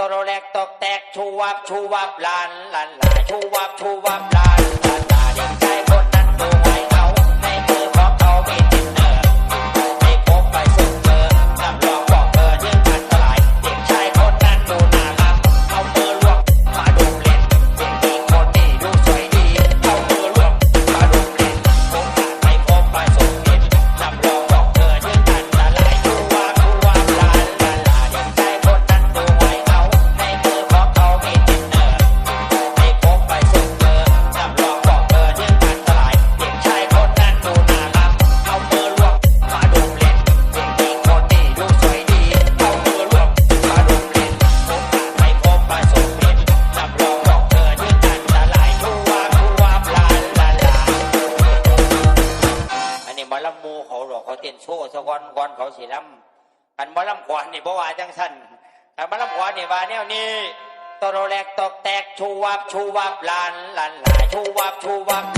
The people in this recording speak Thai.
ตโรแลกตอกแตกชูวับชูวับลันลันลาชูวับชูวับลาน ลำมูเขาหรอกเขาเต้นโชว์สะกอนก่อนเขาสีลำอันมาลำก่อนนี่เพราะวาจังสันอันมาลำก่อนนี่ว่าแนวนี้ตโรแรกตอกแตกชูวับชูวับลานลานลายชูวับชูวับ